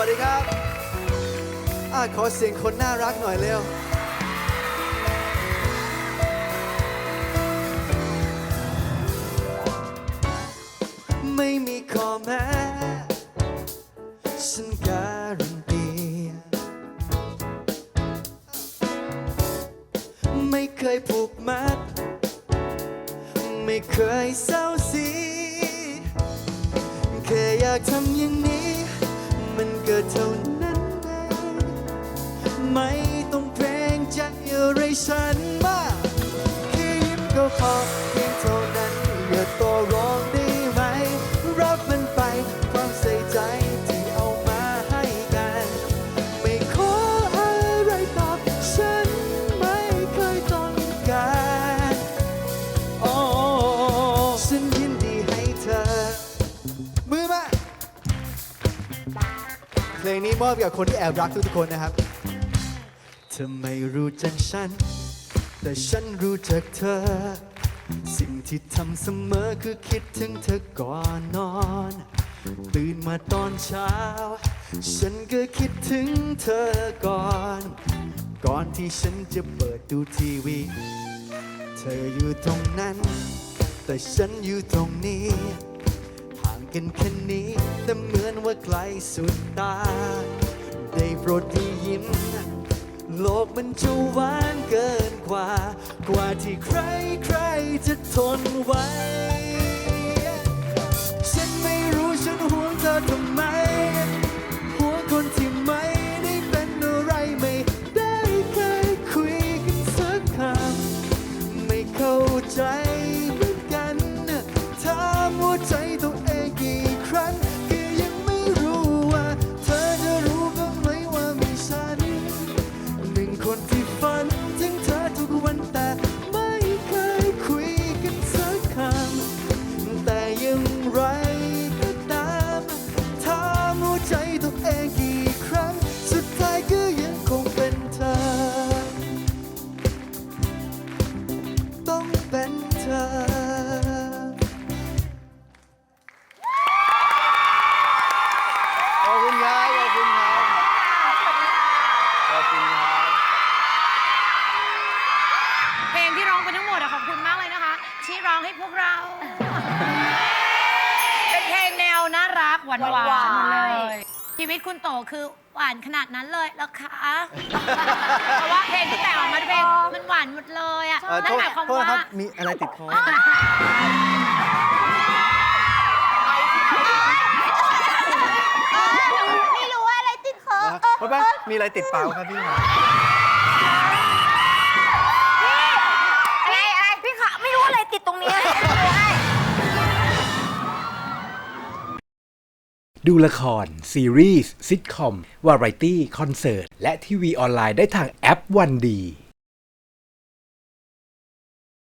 วัสดีครับอขอเสียงคนน่ารักหน่อยเร็ว ไม่มีข้อแม้ฉันการันตี ไม่เคยผูกมัด ไม่เคยเศร้าสีแค่อยากทำอย่างนี้ เท่านั้น ไม่ต้องเกรงใจอะไรฉัน เพลงนี้มอบกับคนที่แอบรักทุกๆคนนะครับ เธอไม่รู้จักฉัน แต่ฉันรู้จักเธอ สิ่งที่ทำเสมอคือคิดถึงเธอก่อนนอน ตื่นมาตอนเช้า ฉันก็คิดถึงเธอก่อน ก่อนที่ฉันจะเปิดดูทีวี เธออยู่ตรงนั้น แต่ฉันอยู่ตรงนี้ กันแค่นี้ แต่เหมือนว่าไกลสุดตา ได้โปรดได้ยินโลกมันจะหวานเกินกว่า กว่าที่ใครใครจะทนไว้ ที่ร้องให้พวกเรา เป็นเพลงแนวน่ารักหวานหวาหวานนเลเลยยชีวิตคุณโตคือหวานขนาดนั้นเลยแล้วคะเพราะว่าเพลงที่แต่งออกมาเป็นเพลงมันหวานหมดเลยอะเอ่อนั่โทนษหมายความโทษว่านะครับ มีอะไรติดคอไม่รู้ว่าอะไรติดคอเพราะว่ามีอะไรติดเปล่าครับพี่ครั ตรงนี้ดูละคร ซีรีส์ซิทคอม วาไรตี้ คอนเสิร์ต และทีวีออนไลน์ได้ทางแอปวันดี